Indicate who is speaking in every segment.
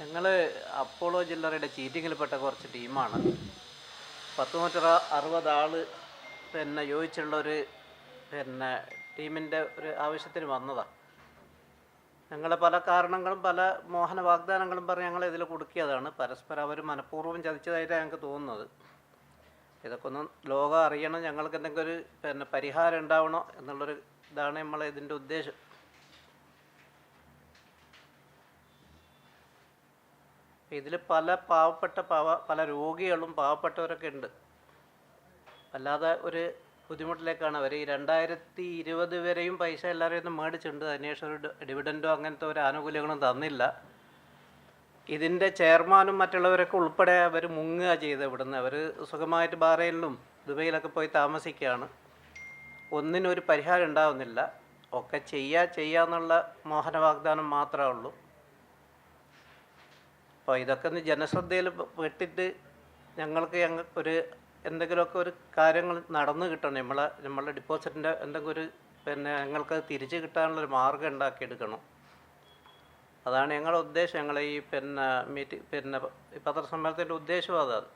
Speaker 1: ഞങ്ങൾ അപ്പോളോ ജില്ലറയുടെ ചീറ്റിങ്ങിൽപ്പെട്ട കുറച്ച് ടീമാണ്. പത്ത് നൂറ്ററ അറുപത് ആൾ പിന്നെ യോജിച്ചുള്ള ഒരു പിന്നെ ടീമിന്റെ ഒരു ആവശ്യത്തിന് വന്നതാണ് ഞങ്ങളെ പല കാരണങ്ങളും പല മോഹന വാഗ്ദാനങ്ങളും പറഞ്ഞ് ഞങ്ങൾ ഇതിൽ കൊടുക്കിയതാണ്. പരസ്പരം അവർ മനഃപൂർവം ചതിച്ചതായിട്ടാണ് ഞങ്ങൾക്ക് തോന്നുന്നത്. ഇതൊക്കെ ഒന്ന് ലോകം അറിയണം ഞങ്ങൾക്ക് എന്തെങ്കിലും ഒരു പിന്നെ പരിഹാരം ഉണ്ടാവണോ എന്നുള്ളൊരു ഇതാണ് നമ്മളെ ഇതിന്റെ ഉദ്ദേശം. ഇതിൽ പല പാവപ്പെട്ട പാവ പല രോഗികളും പാവപ്പെട്ടവരൊക്കെ ഉണ്ട്. അല്ലാതെ ഒരു ബുദ്ധിമുട്ടിലേക്കാണ് അവർ ഈ രണ്ടായിരത്തി ഇരുപത് വരെയും പൈസ എല്ലാവരെയും ഒന്ന് മേടിച്ചിട്ടുണ്ട്. അതിനുശേഷം ഒരു ഡിവിഡൻഡോ അങ്ങനത്തെ ഒരു ആനുകൂല്യങ്ങളും തന്നില്ല. ഇതിന്റെ ചെയർമാനും മറ്റുള്ളവരൊക്കെ ഉൾപ്പെടെ അവർ മുങ്ങുക ചെയ്ത് ഇവിടുന്ന്. അവർ സുഖമായിട്ട് ബാറയിലും ദുബൈയിലൊക്കെ പോയി താമസിക്കുകയാണ്. ഒന്നിനും ഒരു പരിഹാരം ഉണ്ടാവുന്നില്ല. ഒക്കെ ചെയ്യുക ചെയ്യുക എന്നുള്ള മോഹന വാഗ്ദാനം മാത്രമേ ഉള്ളൂ. അപ്പോൾ ഇതൊക്കെ ഒന്ന് ജനശ്രദ്ധയിൽ പെട്ടിട്ട് ഞങ്ങൾക്ക് ഞങ്ങൾ ഒരു എന്തെങ്കിലുമൊക്കെ ഒരു കാര്യങ്ങൾ നടന്നു കിട്ടണം. നമ്മളെ നമ്മളുടെ ഡിപ്പോസിറ്റിന്റെ എന്തെങ്കിലും ഒരു പിന്നെ ഞങ്ങൾക്ക് തിരിച്ചു കിട്ടാനുള്ള ഒരു മാർഗം ഉണ്ടാക്കിയെടുക്കണം. അതാണ് ഞങ്ങളുടെ ഉദ്ദേശം. ഞങ്ങളെ ഈ പിന്നെ മീറ്റ് പിന്നെ പത്രസമ്മേളനത്തിന്റെ ഉദ്ദേശവും അതാണ്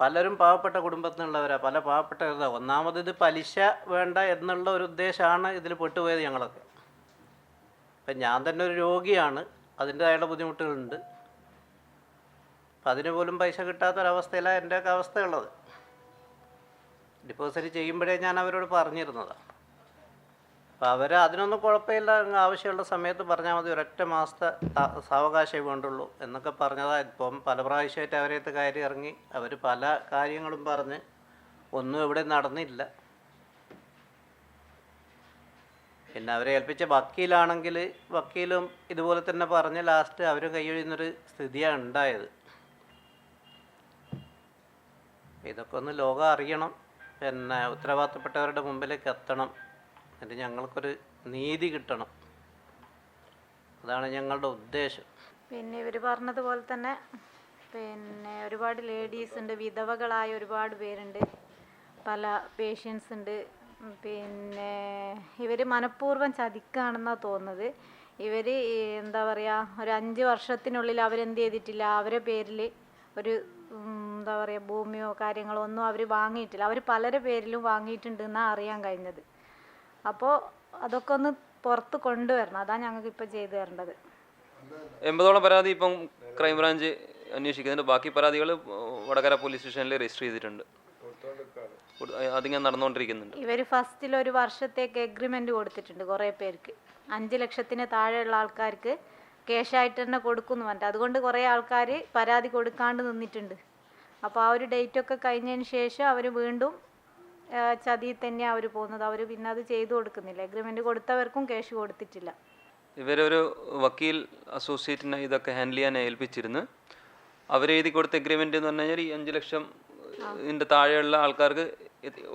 Speaker 1: പലരും പാവപ്പെട്ട കുടുംബത്തിൽ നിന്നുള്ളവരാണ് പല പാവപ്പെട്ടവരാണ് ഒന്നാമത് ഇത് പലിശ വേണ്ട എന്നുള്ള ഒരു ഉദ്ദേശമാണ് ഇതിൽ പെട്ടുപോയത് ഞങ്ങളൊക്കെ. ഇപ്പം ഞാൻ തന്നെ ഒരു രോഗിയാണ്. അതിന്റെതായുള്ള ബുദ്ധിമുട്ടുകളുണ്ട്. അപ്പം അതിന് പോലും പൈസ കിട്ടാത്തൊരവസ്ഥയിലാണ് എന്റെയൊക്കെ അവസ്ഥയുള്ളത്. ഡിപ്പോസിറ്റ് ചെയ്യുമ്പോഴേ ഞാൻ അവരോട് പറഞ്ഞിരുന്നതാണ്. അപ്പോൾ അവർ അതിനൊന്നും കുഴപ്പമില്ല ആവശ്യമുള്ള സമയത്ത് പറഞ്ഞാൽ മതി ഒരൊറ്റ മാസത്തെ സാവകാശമേ വേണ്ടുള്ളൂ എന്നൊക്കെ പറഞ്ഞതാണ്. ഇപ്പം പല പ്രാവശ്യമായിട്ട് അവരെ കയറി ഇറങ്ങി അവർ പല കാര്യങ്ങളും പറഞ്ഞ് ഒന്നും ഇവിടെ നടന്നില്ല. പിന്നെ അവരെ ഏൽപ്പിച്ച വക്കീലാണെങ്കിൽ വക്കീലും ഇതുപോലെ തന്നെ പറഞ്ഞ് ലാസ്റ്റ് അവരും കൈയൊഴിയുന്നൊരു സ്ഥിതിയാണ് ഉണ്ടായത്. ഇതൊക്കെ ഒന്ന് ലോകം അറിയണം. പിന്നെ ഉത്തരവാദിത്തപ്പെട്ടവരുടെ മുമ്പിലേക്ക് എത്തണം. എന്നിട്ട് ഞങ്ങൾക്കൊരു നീതി കിട്ടണം. അതാണ് ഞങ്ങളുടെ ഉദ്ദേശം.
Speaker 2: പിന്നെ ഇവർ പറഞ്ഞതുപോലെ തന്നെ പിന്നെ ഒരുപാട് ലേഡീസ് ഉണ്ട് വിധവകളായ ഒരുപാട് പേരുണ്ട്. പല പേഷ്യൻസ് ഉണ്ട്. പിന്നെ ഇവർ മനഃപൂർവം ചതിക്കുകയാണെന്നാണ് തോന്നുന്നത്. ഇവർ എന്താ പറയുക ഒരു അഞ്ച് വർഷത്തിനുള്ളിൽ അവരെന്ത് ചെയ്തിട്ടില്ല. അവരെ പേരിൽ ഒരു എന്താ പറയുക ഭൂമിയോ കാര്യങ്ങളോ ഒന്നും അവർ വാങ്ങിയിട്ടില്ല. അവർ പലരുടെ പേരിലും വാങ്ങിയിട്ടുണ്ട് എന്നാണ് അറിയാൻ കഴിഞ്ഞത്. അപ്പോൾ അതൊക്കെ ഒന്ന് പുറത്ത് കൊണ്ടുവരണം. അതാണ് ഞങ്ങൾക്ക് ഇപ്പോൾ ചെയ്തു തരേണ്ടത്.
Speaker 3: എൺപതോളം പരാതി ഇപ്പം ക്രൈംബ്രാഞ്ച് അന്വേഷിക്കുന്നുണ്ട്. ബാക്കി പരാതികൾ വടകര പോലീസ് സ്റ്റേഷനിൽ രജിസ്റ്റർ ചെയ്തിട്ടുണ്ട്. അതിങ്ങനെ നടന്നുകൊണ്ടിരിക്കുന്നുണ്ട്.
Speaker 2: ഇവർ ഫസ്റ്റിൽ ഒരു വർഷത്തേക്ക് എഗ്രിമെന്റ് കൊടുത്തിട്ടുണ്ട് കുറേ പേർക്ക്. അഞ്ച് ലക്ഷത്തിന് താഴെയുള്ള ആൾക്കാർക്ക് ക്യാഷായിട്ട് തന്നെ കൊടുക്കുമെന്ന് പറഞ്ഞിട്ട്. അതുകൊണ്ട് കുറേ ആൾക്കാർ പരാതി കൊടുക്കാണ്ട് നിന്നിട്ടുണ്ട്. അപ്പോൾ ആ ഒരു ഡേറ്റ് ഒക്കെ കഴിഞ്ഞതിന് ശേഷം അവർ വീണ്ടും ചതി തന്നെയാണ് അവർ പോകുന്നത്. അവർ പിന്നെ അത് ചെയ്തു കൊടുക്കുന്നില്ല. എഗ്രിമെന്റ് കൊടുത്തവർക്കും ക്യാഷ് കൊടുത്തിട്ടില്ല.
Speaker 3: ഇവരൊരു വക്കീൽ അസോസിയേറ്റിനെ ഇതൊക്കെ ഹാൻഡിൽ ചെയ്യാൻ ഏൽപ്പിച്ചിരുന്നു. അവർ എഴുതി കൊടുത്ത എഗ്രിമെന്റ് എന്ന് പറഞ്ഞു കഴിഞ്ഞാൽ ഈ അഞ്ച് ലക്ഷം ഇതിന്റെ താഴെയുള്ള ആൾക്കാർക്ക്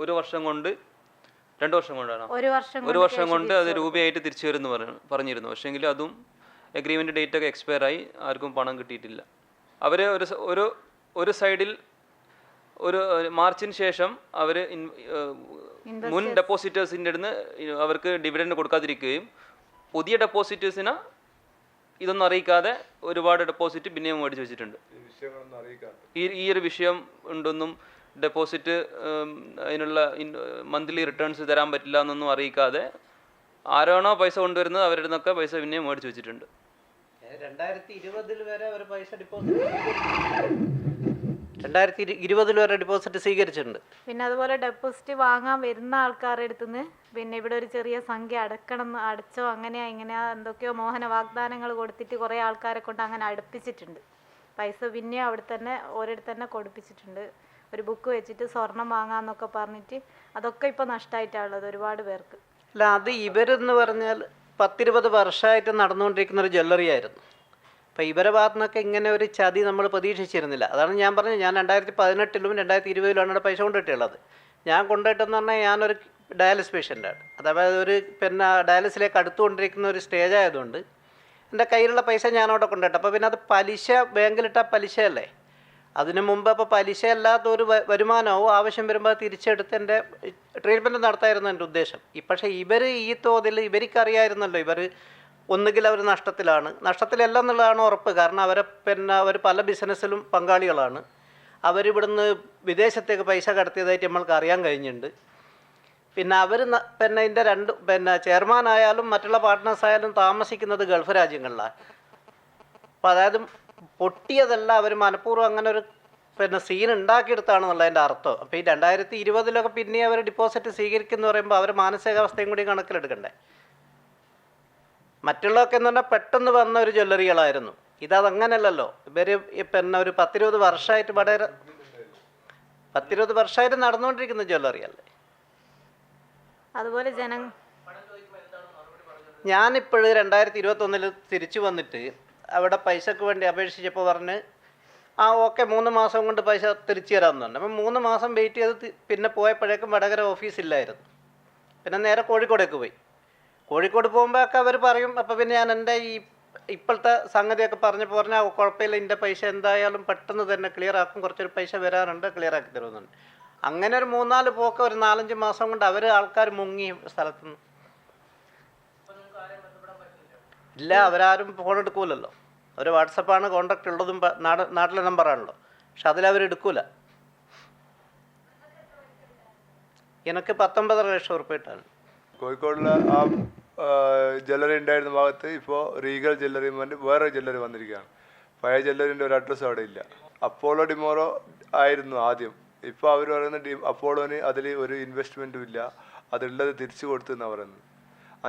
Speaker 3: ഒരു വർഷം കൊണ്ട് രണ്ട് വർഷം കൊണ്ടാണ്?
Speaker 2: ഒരു വർഷം
Speaker 3: ഒരു വർഷം കൊണ്ട് അത് രൂപയായിട്ട് തിരിച്ചു വരും എന്ന് പറഞ്ഞിരുന്നു. പക്ഷേങ്കിൽ അതും എഗ്രിമെന്റ് ഡേറ്റ് ഒക്കെ എക്സ്പയർ ആയി ആർക്കും പണം കിട്ടിയിട്ടില്ല. അവർ ഒരു ഒരു ഒരു സൈഡിൽ ഒരു ഒരു മാർച്ചിന് ശേഷം അവർ മുൻ ഡെപ്പോസിറ്റേഴ്സിന്റെ അടുന്ന് അവർക്ക് ഡിവിഡൻഡ് കൊടുക്കാതിരിക്കുകയും പുതിയ ഡെപ്പോസിറ്റേഴ്സിന് ഇതൊന്നും അറിയിക്കാതെ ഒരുപാട് ഡെപ്പോസിറ്റ് പിന്നെയും മേടിച്ച് വെച്ചിട്ടുണ്ട്. ഈ ഈ ഒരു വിഷയം ഉണ്ടെന്നും ഡെപ്പോസിറ്റ് അതിനുള്ള മന്ത്ലി റിട്ടേൺസ് തരാൻ പറ്റില്ല എന്നൊന്നും അറിയിക്കാതെ ആരാണോ പൈസ കൊണ്ടുവരുന്നത് അവരുടെ നിന്നൊക്കെ പൈസ പിന്നെ മേടിച്ചു വെച്ചിട്ടുണ്ട്.
Speaker 1: രണ്ടായിരത്തി ഇരുപതിൽ വരെ അവർ പൈസ ഡിപ്പോസിറ്റ് രണ്ടായിരത്തി ഇരുപതിൽ വരെ ഡിപ്പോസിറ്റ് സ്വീകരിച്ചിട്ടുണ്ട്.
Speaker 2: പിന്നെ അതുപോലെ ഡെപ്പോസിറ്റ് വാങ്ങാൻ വരുന്ന ആൾക്കാരുടെ അടുത്ത് നിന്ന് പിന്നെ ഇവിടെ ഒരു ചെറിയ സംഖ്യ അടക്കണം എന്ന് അടച്ചോ അങ്ങനെയാ ഇങ്ങനെയാ എന്തൊക്കെയോ മോഹന വാഗ്ദാനങ്ങൾ കൊടുത്തിട്ട് കുറേ ആൾക്കാരെ കൊണ്ട് അങ്ങനെ അടുപ്പിച്ചിട്ടുണ്ട്. പൈസ പിന്നെ അവിടെ തന്നെ ഓരോരുത്തർ തന്നെ കൊടുപ്പിച്ചിട്ടുണ്ട്. ഒരു ബുക്ക് വെച്ചിട്ട് സ്വർണം വാങ്ങാന്നൊക്കെ പറഞ്ഞിട്ട് അതൊക്കെ ഇപ്പോൾ നഷ്ടമായിട്ടാണുള്ളത് ഒരുപാട് പേർക്ക്.
Speaker 1: അല്ല അത് ഇവരെന്ന് പറഞ്ഞാൽ പത്തിരുപത് വർഷമായിട്ട് നടന്നുകൊണ്ടിരിക്കുന്ന ഒരു ജ്വല്ലറി ആയിരുന്നു. അപ്പോൾ ഇവരെ ഭാഗത്തു നിന്നൊക്കെ ഇങ്ങനെ ഒരു ചതി നമ്മൾ പ്രതീക്ഷിച്ചിരുന്നില്ല. അതാണ് ഞാൻ പറഞ്ഞത്. ഞാൻ രണ്ടായിരത്തി പതിനെട്ടിലും രണ്ടായിരത്തി ഇരുപതിലുമാണ് ഇവിടെ പൈസ കൊണ്ടിട്ടുള്ളത് ഞാൻ കൊണ്ടിട്ടെന്ന് പറഞ്ഞാൽ ഞാനൊരു ഡയാലിസ് പേഷ്യന്റാണ്. അതായത് ഒരു പിന്നെ ഡയാലിസിലേക്ക് അടുത്തുകൊണ്ടിരിക്കുന്ന ഒരു സ്റ്റേജ് ആയതുകൊണ്ട് എന്റെ കയ്യിലുള്ള പൈസ ഞാൻ അവിടെ കൊണ്ടുപോയിട്ട് അപ്പോൾ പിന്നെ അത് പലിശ ബാങ്കിലിട്ട പലിശയല്ലേ? അതിന് മുമ്പ് അപ്പോൾ പലിശ അല്ലാത്ത ഒരു വരുമാനവും ആവശ്യം വരുമ്പോൾ തിരിച്ചെടുത്ത് എന്റെ ട്രീറ്റ്മെന്റ് നടത്തായിരുന്നു എന്റെ ഉദ്ദേശം. ഈ പക്ഷേ ഇവർ ഈ തോതിൽ ഇവർക്കറിയായിരുന്നല്ലോ ഇവർ ഒന്നുകിൽ അവർ നഷ്ടത്തിലാണ്. നഷ്ടത്തിലല്ല എന്നുള്ളതാണ് ഉറപ്പ്. കാരണം അവരെ പിന്നെ അവർ പല ബിസിനസ്സിലും പങ്കാളികളാണ്. അവരിവിടുന്ന് വിദേശത്തേക്ക് പൈസ കടത്തിയതായിട്ട് നമ്മൾക്ക് അറിയാൻ കഴിഞ്ഞിട്ടുണ്ട്. പിന്നെ അവർ പിന്നെ ഇതിന്റെ രണ്ട് പിന്നെ ചെയർമാൻ ആയാലും മറ്റുള്ള പാർട്ട്നേഴ്സ് ആയാലും താമസിക്കുന്നത് ഗൾഫ് രാജ്യങ്ങളിലാണ് അപ്പം അതായത് പൊട്ടിയതല്ല അവർ മനഃപൂർവം അങ്ങനെ ഒരു പിന്നെ സീൻ ഉണ്ടാക്കിയെടുത്താണെന്നുള്ളതിന്റെ അർത്ഥം. അപ്പോൾ ഈ രണ്ടായിരത്തി ഇരുപതിലൊക്കെ പിന്നെ അവർ ഡിപ്പോസിറ്റ് സ്വീകരിക്കുന്നു പറയുമ്പോൾ അവർ മാനസികാവസ്ഥയും കൂടി കണക്കിലെടുക്കണ്ടേ? മറ്റുള്ളതൊക്കെ എന്ന് പറഞ്ഞാൽ പെട്ടെന്ന് വന്ന ഒരു ജ്വല്ലറികളായിരുന്നു. ഇതതങ്ങനല്ലല്ലോ. ഇവർ പിന്നെ ഒരു പത്തിരുപത് വർഷമായിട്ട് വളരെ പത്തിരുപത് വർഷമായിട്ട് നടന്നുകൊണ്ടിരിക്കുന്ന ജ്വല്ലറിയല്ലേ?
Speaker 2: അതുപോലെ ജന
Speaker 1: ഞാനിപ്പോൾ രണ്ടായിരത്തി ഇരുപത്തൊന്നിൽ തിരിച്ചു വന്നിട്ട് അവിടെ പൈസക്ക് വേണ്ടി അപേക്ഷിച്ചപ്പോൾ പറഞ്ഞ് ആ ഓക്കെ മൂന്ന് മാസം കൊണ്ട് പൈസ തിരിച്ചു തരാമെന്നുണ്ട് അപ്പം മൂന്ന് മാസം വെയിറ്റ് ചെയ്ത് പിന്നെ പോയപ്പോഴേക്കും വടകര ഓഫീസില്ലായിരുന്നു. പിന്നെ നേരെ കോഴിക്കോടേക്ക് പോയി. കോഴിക്കോട് പോകുമ്പോഴൊക്കെ അവർ പറയും അപ്പോൾ പിന്നെ ഞാൻ എന്റെ ഈ ഇപ്പോഴത്തെ സംഗതിയൊക്കെ പറഞ്ഞപ്പോൾ പറഞ്ഞാൽ കുഴപ്പമില്ല എന്റെ പൈസ എന്തായാലും പെട്ടെന്ന് തന്നെ ക്ലിയർ ആക്കും കുറച്ചൊരു പൈസ വരാറുണ്ട് ക്ലിയർ ആക്കി തരുമെന്നുണ്ട് അങ്ങനെ ഒരു മൂന്നാൽ പോക്ക് ഒരു നാലഞ്ച് മാസം കൊണ്ട് അവർ ആൾക്കാർ മുങ്ങി സ്ഥലത്തുനിന്ന്. ഇല്ല അവരാരും ഫോൺ എടുക്കൂലല്ലോ. അവർ വാട്സപ്പാണ് കോണ്ടാക്ട് ഉള്ളതും നാട് നാട്ടിലെ നമ്പറാണല്ലോ പക്ഷെ അതിലവരെടുക്കൂല എനിക്ക് പത്തൊമ്പതര ലക്ഷം ഉറപ്പായിട്ടാണ്
Speaker 4: കോഴിക്കോടിലെ ആ ജ്വല്ലറി ഉണ്ടായിരുന്ന ഭാഗത്ത് ഇപ്പോൾ റീഗൽ ജ്വല്ലറി വേറെ ജ്വല്ലറി വന്നിരിക്കുകയാണ്. പഴയ ജ്വല്ലറിന്റെ ഒരു അഡ്രസ്സ് അവിടെ ഇല്ല. അപ്പോളോ ഡിമോറോ ആയിരുന്നു ആദ്യം. ഇപ്പോൾ അവർ പറയുന്ന ഡി അപ്പോളോന് അതിൽ ഒരു ഇൻവെസ്റ്റ്മെന്റും ഇല്ല. അതുള്ളത് തിരിച്ചു കൊടുത്തു എന്നാണ് പറയുന്നത്.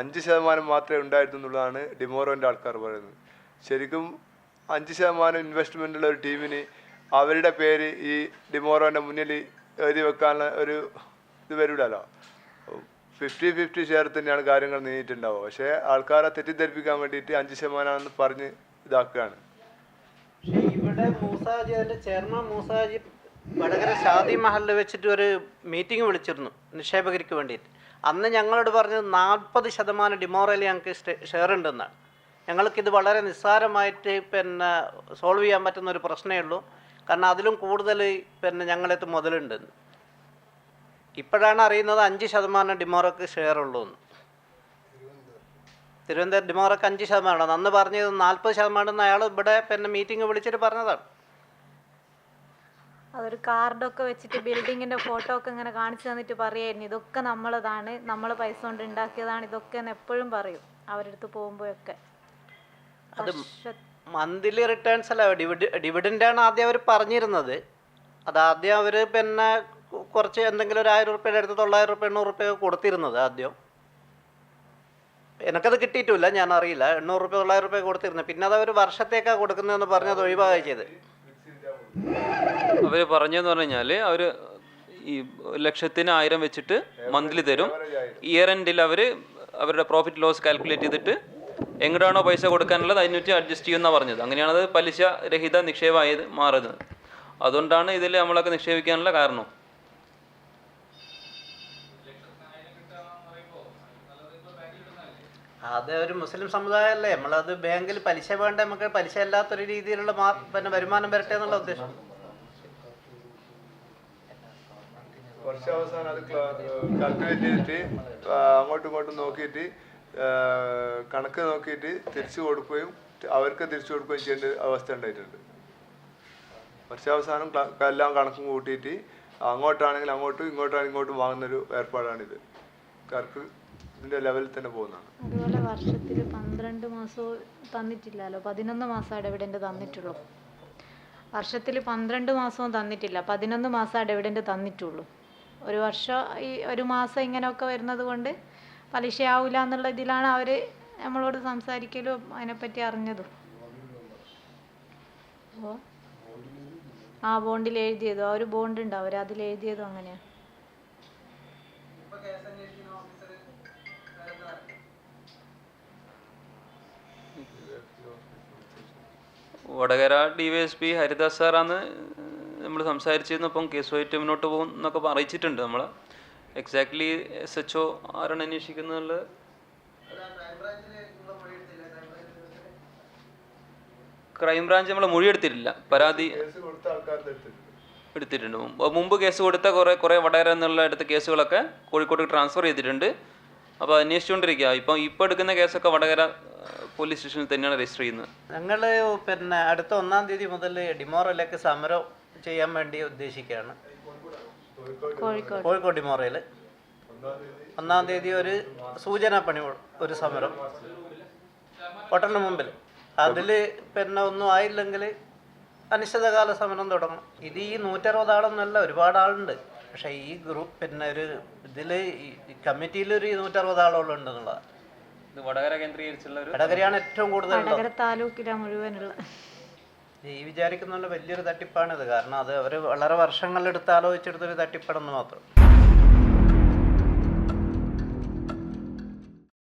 Speaker 4: അഞ്ച് ശതമാനം മാത്രമേ ഉണ്ടായിരുന്നു എന്നുള്ളതാണ് ഡിമോറോന്റെ ആൾക്കാർ പറയുന്നത്. ശരിക്കും അഞ്ച് ശതമാനം ഇൻവെസ്റ്റ്മെന്റ് ഉള്ള ഒരു ടീമിന് അവരുടെ പേര് ഈ ഡിമോറോന്റെ മുന്നിൽ എഴുതി വെക്കാനുള്ള ഒരു ഇത് വരില്ലല്ലോ ഫിഫ്റ്റി ഫിഫ്റ്റി ഷെയർ തന്നെയാണ് കാര്യങ്ങൾ നീങ്ങിയിട്ടുണ്ടാവുക. പക്ഷേ ആൾക്കാരെ തെറ്റിദ്ധരിപ്പിക്കാൻ വേണ്ടിയിട്ട് അഞ്ച് ശതമാനമാണെന്ന് പറഞ്ഞ് ഇതാക്കുകയാണ്.
Speaker 1: പക്ഷേ ഇവിടെ മൂസാജി അതിന്റെ ചെയർമാൻ മൂസാജി വടകര ഷാദി മഹലിൽ വെച്ചിട്ട് ഒരു മീറ്റിംഗ് വിളിച്ചിരുന്നു നിക്ഷേപകർക്ക് വേണ്ടിയിട്ട്. അന്ന് ഞങ്ങളോട് പറഞ്ഞത് നാൽപ്പത് ശതമാനം ഡിമോറയിൽ ഞങ്ങൾക്ക് ഷെയർ ഉണ്ടെന്നാണ് ഞങ്ങൾക്കിത് വളരെ നിസ്സാരമായിട്ട് പിന്നെ സോൾവ് ചെയ്യാൻ പറ്റുന്ന ഒരു പ്രശ്നമേ ഉള്ളൂ. കാരണം അതിലും കൂടുതൽ പിന്നെ ഞങ്ങളെത്ത് മുതലുണ്ടെന്ന്. ഇപ്പോഴാണ് അറിയുന്നത് അഞ്ച് ശതമാനം ഡിമോറക്ക് ഷെയർ ഉള്ളൂ എന്ന്. തിരുവനന്തപുരം ഡിമോറക്ക് അഞ്ച് ശതമാനമാണ് അന്ന് പറഞ്ഞത് നാൽപ്പത് ശതമാനം അയാൾ ഇവിടെ പിന്നെ മീറ്റിംഗ് വിളിച്ചിട്ട് പറഞ്ഞതാണ്.
Speaker 2: അതൊരു കാർഡൊക്കെ വെച്ചിട്ട് ബിൽഡിങ്ങിന്റെ ഫോട്ടോ ഒക്കെ ഇങ്ങനെ കാണിച്ചു തന്നിട്ട് പറയായിരുന്നു. ഇതൊക്കെ നമ്മളതാണ്. നമ്മൾ പൈസ കൊണ്ട് ഉണ്ടാക്കിയതാണ്. ഇതൊക്കെ എന്ന് എപ്പോഴും പറയും അവരടുത്ത് പോകുമ്പോഴൊക്കെ.
Speaker 1: മന്ത്ലി റിട്ടേൺസ് അല്ല ഡിവിഡ് ഡിവിഡന്റാണ് ആദ്യം അവർ പറഞ്ഞിരുന്നത്. അത് ആദ്യം അവർ പിന്നെ കുറച്ച് എന്തെങ്കിലും ഒരു ആയിരം റുപ്യയുടെ അടുത്ത് തൊള്ളായിരം റുപ്യ എണ്ണൂറ് റുപ്യ കൊടുത്തിരുന്നത് ആദ്യം. എനിക്കത് കിട്ടിയിട്ടില്ല ഞാൻ അറിയില്ല എണ്ണൂറ് റുപ്യ തൊള്ളായിരം റുപ്യ കൊടുത്തിരുന്നത്. പിന്നെ അത് അവർ വർഷത്തേക്കാണ് കൊടുക്കുന്നതെന്ന് പറഞ്ഞത് ഒഴിവാകുക ചെയ്ത്.
Speaker 3: അവർ പറഞ്ഞെന്ന് പറഞ്ഞു കഴിഞ്ഞാൽ അവർ ഈ ലക്ഷത്തിന് ആയിരം വെച്ചിട്ട് മന്ത്ലി തരും. ഇയർ എൻഡിൽ അവർ അവരുടെ പ്രോഫിറ്റ് ലോസ് കാൽക്കുലേറ്റ് ചെയ്തിട്ട് എങ്ങോട്ടാണോ പൈസ കൊടുക്കാനുള്ളത് അതിനുറ്റി അഡ്ജസ്റ്റ് ചെയ്യുന്ന പറഞ്ഞത്. അങ്ങനെയാണ് അത് പലിശ രഹിത നിക്ഷേപമായത് മാറുന്നത്. അതുകൊണ്ടാണ് ഇതിൽ നമ്മളൊക്കെ നിക്ഷേപിക്കാനുള്ള കാരണം.
Speaker 1: അത് ഒരു മുസ്ലിം സമുദായമല്ലേ? നമ്മളത് ബാങ്കിൽ പലിശ വേണ്ട? നമുക്ക് പലിശ അല്ലാത്തൊരു രീതിയിലുള്ള പിന്നെ വരുമാനം വരട്ടെ എന്നുള്ള ഉദ്ദേശം.
Speaker 4: വർഷാവസാനം അത് കാൽക്കുലേറ്റ് ചെയ്തിട്ട് അങ്ങോട്ടും ഇങ്ങോട്ടും നോക്കിയിട്ട് കണക്ക് നോക്കിയിട്ട് തിരിച്ചു കൊടുക്കുകയും അവർക്ക് തിരിച്ചു കൊടുക്കുകയും ചെയ്യേണ്ട അവസ്ഥ ഉണ്ടായിട്ടുണ്ട്. വർഷാവസാനം എല്ലാം കണക്കും കൂട്ടിയിട്ട് അങ്ങോട്ടാണെങ്കിൽ അങ്ങോട്ടും ഇങ്ങോട്ടാണെങ്കിൽ ഇങ്ങോട്ടും വാങ്ങുന്നൊരു ഏർപ്പാടാണിത്. കർക്ക് ഇതിന്റെ ലെവലിൽ തന്നെ പോകുന്നതാണ്.
Speaker 2: അതുപോലെ വർഷത്തിൽ പന്ത്രണ്ട് മാസവും തന്നിട്ടില്ലല്ലോ പതിനൊന്ന് മാസം ഡിവിഡൻഡ് തന്നിട്ടുള്ളൂ. വർഷത്തിൽ പന്ത്രണ്ട് മാസവും തന്നിട്ടില്ല പതിനൊന്ന് മാസം ഡിവിഡൻഡ് തന്നിട്ടുള്ളൂ. ഒരു വർഷം ഈ ഒരു മാസം ഇങ്ങനെയൊക്കെ വരുന്നത് കൊണ്ട് പലിശയാവില്ല എന്നുള്ള ഇതിലാണ് അവർ നമ്മളോട് സംസാരിക്കലും അതിനെപ്പറ്റി അറിഞ്ഞതും. അപ്പോൾ? ആ ബോണ്ടിൽ എഴുതിയതോ. ആ ഒരു ബോണ്ട് ഉണ്ട്. അവർ അതിൽ എഴുതിയതും അങ്ങനെയാണ്
Speaker 3: Vadakara D Y S P Haridas സാറാണ് നമ്മൾ സംസാരിച്ചിരുന്നു അപ്പം കേസുമായിട്ട് മുന്നോട്ട് പോകും എന്നൊക്കെ അറിയിച്ചിട്ടുണ്ട് നമ്മൾ എക്സാക്ട്ലി എസ് എച്ച് ഒ ആരാണ് അന്വേഷിക്കുന്നത് ക്രൈംബ്രാഞ്ച് നമ്മൾ പരാതി
Speaker 4: കേസ് കൊടുത്ത ആൾക്കാരുടെ എടുത്തിട്ടുണ്ട്.
Speaker 3: മുമ്പ് കേസ് കൊടുത്ത കുറേ കുറേ വടകര എന്നുള്ള അടുത്ത കേസുകളൊക്കെ കോഴിക്കോട് ട്രാൻസ്ഫർ ചെയ്തിട്ടുണ്ട്. അപ്പോൾ അന്വേഷിച്ചുകൊണ്ടിരിക്കുക ഇപ്പം ഇപ്പോൾ എടുക്കുന്ന കേസൊക്കെ വടകര പോലീസ് സ്റ്റേഷനിൽ തന്നെയാണ് രജിസ്റ്റർ ചെയ്യുന്നത്.
Speaker 1: ഞങ്ങൾ പിന്നെ അടുത്ത ഒന്നാം തീയതി മുതൽ ഡിമോറയിലേക്ക് സമരം ചെയ്യാൻ വേണ്ടി ഉദ്ദേശിക്കുകയാണ്.
Speaker 2: കോഴിക്കോട്.
Speaker 1: കോഴിക്കോട് ഡിമോറയിൽ ഒന്നാം തീയതി ഒരു സൂചന പണി ഒരു സമരം. ഒട്ടന് മുമ്പിൽ. അതിൽ പിന്നെ ഒന്നും ആയില്ലെങ്കിൽ അനിശ്ചിതകാല സമരം തുടങ്ങണം ഇത് ഈ നൂറ്ററുപത് ആളൊന്നുമല്ല ഒരുപാട് ആളുണ്ട് പക്ഷേ ഈ ഗ്രൂപ്പ് പിന്നെ ഒരു ഇതിൽ ഈ കമ്മിറ്റിയിൽ ഒരു നൂറ്ററുപത് ആളോളം ഉണ്ടെന്നുള്ളതാണ്.
Speaker 3: ഇത് വടകര കേന്ദ്രീകരിച്ചുള്ള ഒരു
Speaker 1: വടകരയാണ് ഏറ്റവും കൂടുതൽ ഉള്ളത്.
Speaker 2: വടകര താലൂക്കിലാണ് മുഴുവനുള്ള
Speaker 1: ഈ വിചാരിക്കുന്നതുകൊണ്ട് വലിയൊരു തട്ടിപ്പാണിത്. കാരണം അത് അവർ വളരെ വർഷങ്ങളെടുത്ത് ആലോചിച്ചെടുത്തൊരു തട്ടിപ്പാണെന്ന് മാത്രം.